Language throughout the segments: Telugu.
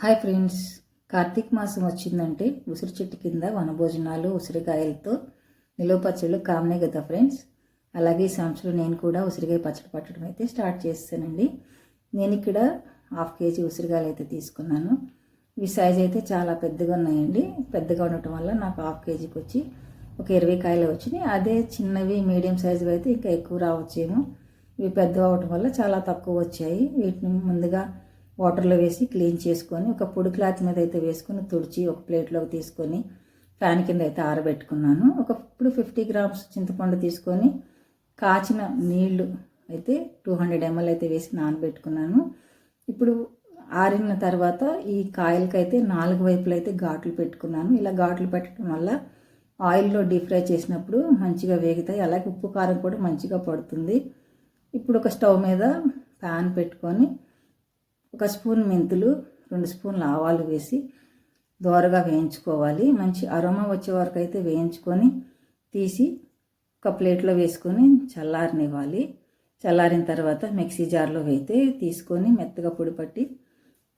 Hi friends. కార్తీక మాసం వచ్చిందంటే ఉసిరి చెట్టు కింద వనభోజనాలు ఉసిరికాయలతో నిలువ పచ్చళ్ళు కామనే కదా ఫ్రెండ్స్. అలాగే ఈ సంవత్సరం నేను కూడా ఉసిరికాయ పచ్చడి పట్టడం అయితే స్టార్ట్ చేస్తానండి. నేను ఇక్కడ హాఫ్ కేజీ ఉసిరికాయలు అయితే తీసుకున్నాను. ఇవి సైజ్ అయితే చాలా పెద్దగా ఉన్నాయండి. పెద్దగా ఉండటం వల్ల నాకు హాఫ్ కేజీకి వచ్చి ఒక ఇరవై కాయలు వచ్చినాయి. అదే చిన్నవి మీడియం సైజువి అయితే ఇంకా ఎక్కువ రావచ్చేమో. ఇవి పెద్దవి అవటం వల్ల చాలా తక్కువ వచ్చాయి. వీటిని ముందుగా వాటర్లో వేసి క్లీన్ చేసుకొని ఒక పొడి క్లాత్ మీద అయితే వేసుకొని తుడిచి ఒక ప్లేట్లోకి తీసుకొని ఫ్యాన్ కింద అయితే ఆరబెట్టుకున్నాను. ఒక ఇప్పుడు ఫిఫ్టీ గ్రామ్స్ చింతపండు తీసుకొని కాచిన నీళ్ళు అయితే టూ హండ్రెడ్ ఎంఎల్ అయితే వేసి నానబెట్టుకున్నాను. ఇప్పుడు ఆరిన తర్వాత ఈ కాయలకైతే నాలుగు వైపులు అయితే ఘాట్లు పెట్టుకున్నాను. ఇలా ఘాట్లు పెట్టడం వల్ల ఆయిల్లో డీప్ ఫ్రై చేసినప్పుడు మంచిగా వేగుతాయి. అలాగే ఉప్పు కారం కూడా మంచిగా పడుతుంది. ఇప్పుడు ఒక స్టవ్ మీద ప్యాన్ పెట్టుకొని ఒక స్పూన్ మెంతులు రెండు స్పూన్లు ఆవాలు వేసి దోరగా వేయించుకోవాలి. మంచి అరోమా వచ్చే వరకు అయితే వేయించుకొని తీసి ఒక ప్లేట్లో వేసుకొని చల్లారనివ్వాలి. చల్లారిన తర్వాత మిక్సీ జార్లో అయితే తీసుకొని మెత్తగా పొడి పట్టి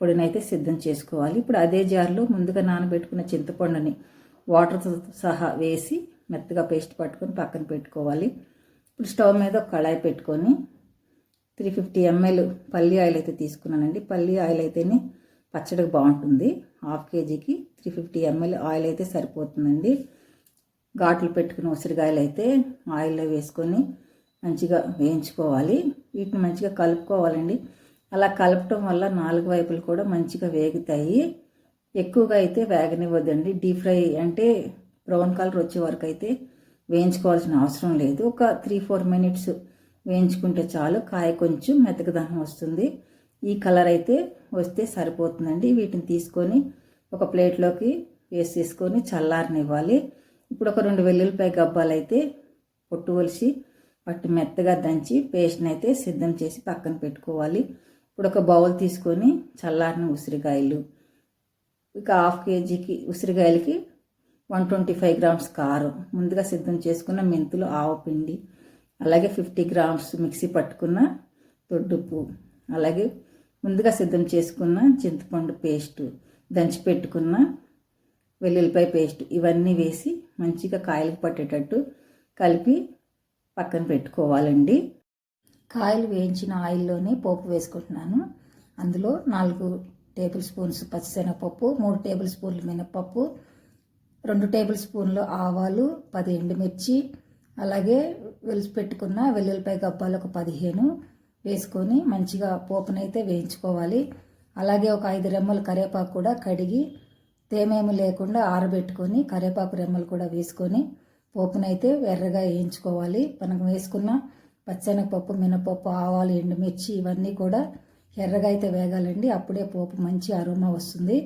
పొడినైతే సిద్ధం చేసుకోవాలి. ఇప్పుడు అదే జార్లో ముందుగా నానబెట్టుకున్న చింతపండుని వాటర్తో సహా వేసి మెత్తగా పేస్ట్ పట్టుకొని పక్కన పెట్టుకోవాలి. ఇప్పుడు స్టవ్ మీద ఒక కళాయి పెట్టుకొని త్రీ ఫిఫ్టీ ఎంఎల్ పల్లి ఆయిల్ అయితే తీసుకున్నానండి. పల్లి ఆయిల్ అయితేనే పచ్చడికి బాగుంటుంది. హాఫ్ కేజీకి త్రీ ఫిఫ్టీ ఎంఎల్ ఆయిల్ అయితే సరిపోతుందండి. ఘాట్లు పెట్టుకున్న ఉసిరికాయలు అయితే ఆయిల్లో వేసుకొని మంచిగా వేయించుకోవాలి. వీటిని మంచిగా కలుపుకోవాలండి. అలా కలపటం వల్ల నాలుగు వైపులు కూడా మంచిగా వేగుతాయి. ఎక్కువగా అయితే వేగనివ్వద్దండి. డీప్ ఫ్రై అంటే బ్రౌన్ కలర్ వచ్చే వరకు అయితే వేయించుకోవాల్సిన అవసరం లేదు. ఒక త్రీ ఫోర్ మినిట్స్ వేయించుకుంటే చాలు. కాయ కొంచెం మెతకదనం వస్తుంది. ఈ కలర్ అయితే వస్తే సరిపోతుందండి. వీటిని తీసుకొని ఒక ప్లేట్లోకి వేసేసుకొని చల్లారనివ్వాలి. ఇప్పుడు ఒక రెండు వెల్లుల్లిపాయ గబ్బాలు అయితే పొట్టు ఒలిసి పట్టు మెత్తగా దంచి పేస్ట్ని అయితే సిద్ధం చేసి పక్కన పెట్టుకోవాలి. ఇప్పుడు ఒక బౌల్ తీసుకొని చల్లారిన ఉసిరికాయలు. ఇక హాఫ్ కేజీకి ఉసిరికాయలకి వన్ ట్వంటీ ఫైవ్ గ్రామ్స్ కారం. ముందుగా సిద్ధం చేసుకున్న మెంతులు ఆవు పిండి అలాగే ఫిఫ్టీ గ్రామ్స్ మిక్సీ పట్టుకున్న తొడ్డుప్పు అలాగే ముందుగా సిద్ధం చేసుకున్న చింతపండు పేస్టు దంచి పెట్టుకున్న వెల్లుల్లిపాయ పేస్ట్ ఇవన్నీ వేసి మంచిగా కాయలకు పట్టేటట్టు కలిపి పక్కన పెట్టుకోవాలండి. కాయలు వేయించిన ఆయిల్లోనే పోపు వేసుకుంటున్నాను. అందులో నాలుగు టేబుల్ స్పూన్స్ పచ్చిశనగపప్పు మూడు టేబుల్ స్పూన్లు మినపప్పు రెండు టేబుల్ స్పూన్లు ఆవాలు పది ఎండుమిర్చి అలాగే వెలిసి పెట్టుకున్న వెల్లుల్లిపాయ గబ్బాలు ఒక పదిహేను వేసుకొని మంచిగా పోపునైతే వేయించుకోవాలి. అలాగే ఒక ఐదు రెమ్మలు కరివేపాకు కూడా కడిగి తేమేమి లేకుండా ఆరబెట్టుకొని కరివేపాకు రెమ్మలు కూడా వేసుకొని పోపునైతే ఎర్రగా వేయించుకోవాలి. మనం వేసుకున్న పచ్చెనగపప్పు మినపప్పు ఆవాలు ఎండుమిర్చి ఇవన్నీ కూడా ఎర్రగా అయితే వేగాలండి. అప్పుడే పోపు మంచి అరోమా వస్తుంది.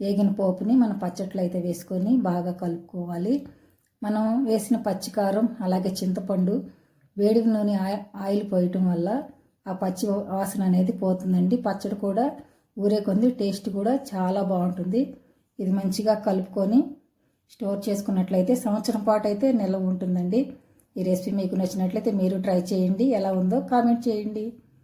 వేగిన పోపుని మన పచ్చట్లో అయితే వేసుకొని బాగా కలుపుకోవాలి. మనం వేసిన పచ్చికారం అలాగే చింతపండు వేడి నూనె ఆయిల్ పోయటం వల్ల ఆ పచ్చి వాసన అనేది పోతుందండి. పచ్చడి కూడా ఊరే కొంది టేస్ట్ కూడా చాలా బాగుంటుంది. ఇది మంచిగా కలుపుకొని స్టోర్ చేసుకున్నట్లయితే సంవత్సరం పాటు అయితే నిల్వ ఉంటుందండి. ఈ రెసిపీ మీకు నచ్చినట్లయితే మీరు ట్రై చేయండి. ఎలా ఉందో కామెంట్ చేయండి.